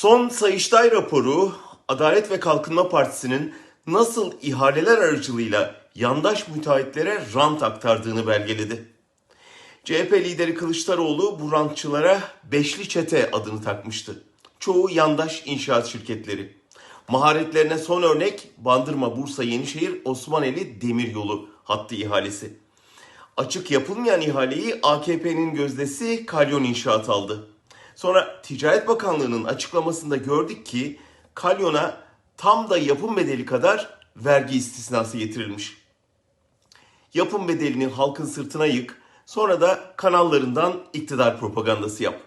Son Sayıştay raporu Adalet ve Kalkınma Partisi'nin nasıl ihaleler aracılığıyla yandaş müteahhitlere rant aktardığını belgeledi. CHP lideri Kılıçdaroğlu bu rantçılara beşli çete adını takmıştı. Çoğu yandaş inşaat şirketleri. Maharetlerine son örnek Bandırma, Bursa, Yenişehir, Osmaneli Demiryolu hattı ihalesi. Açık yapılmayan ihaleyi AKP'nin gözdesi Kalyon İnşaat aldı. Sonra Ticaret Bakanlığı'nın açıklamasında gördük ki Kalyon'a tam da yapım bedeli kadar vergi istisnası getirilmiş. Yapım bedelini halkın sırtına yık, sonra da kanallarından iktidar propagandası yap.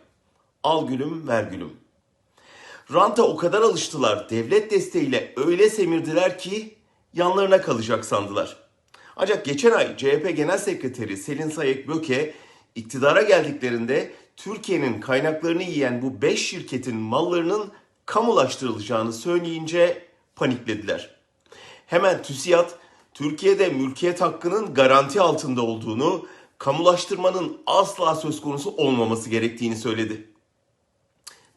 Al gülüm ver gülüm. Ranta o kadar alıştılar, devlet desteğiyle öyle semirdiler ki yanlarına kalacak sandılar. Ancak geçen ay CHP Genel Sekreteri Selin Sayek Böke iktidara geldiklerinde Türkiye'nin kaynaklarını yiyen bu 5 şirketin mallarının kamulaştırılacağını söyleyince paniklediler. Hemen TÜSİAD Türkiye'de mülkiyet hakkının garanti altında olduğunu, kamulaştırmanın asla söz konusu olmaması gerektiğini söyledi.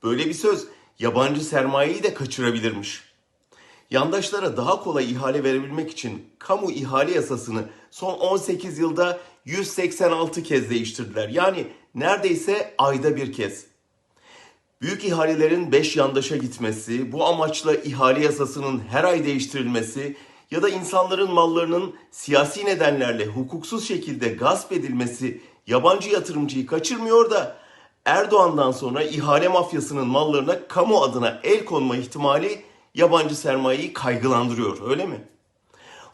Böyle bir söz yabancı sermayeyi de kaçırabilirmiş. Yandaşlara daha kolay ihale verebilmek için kamu ihale yasasını son 18 yılda 186 kez değiştirdiler. Yani neredeyse ayda bir kez. Büyük ihalelerin 5 yandaşa gitmesi, bu amaçla ihale yasasının her ay değiştirilmesi ya da insanların mallarının siyasi nedenlerle hukuksuz şekilde gasp edilmesi yabancı yatırımcıyı kaçırmıyor da Erdoğan'dan sonra ihale mafyasının mallarına kamu adına el konma ihtimali yabancı sermayeyi kaygılandırıyor öyle mi?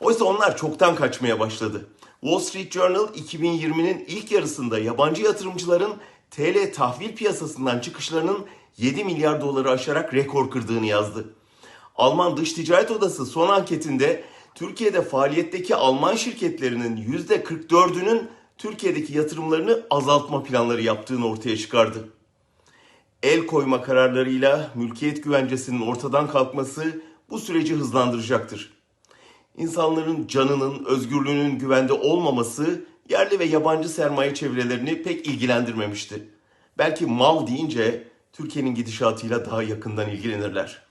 Oysa onlar çoktan kaçmaya başladı. Wall Street Journal 2020'nin ilk yarısında yabancı yatırımcıların TL tahvil piyasasından çıkışlarının 7 milyar doları aşarak rekor kırdığını yazdı. Alman Dış Ticaret Odası son anketinde Türkiye'de faaliyetteki Alman şirketlerinin %44'ünün Türkiye'deki yatırımlarını azaltma planları yaptığını ortaya çıkardı. El koyma kararlarıyla mülkiyet güvencesinin ortadan kalkması bu süreci hızlandıracaktır. İnsanların canının, özgürlüğünün güvende olmaması yerli ve yabancı sermaye çevrelerini pek ilgilendirmemişti. Belki mal deyince Türkiye'nin gidişatıyla daha yakından ilgilenirler.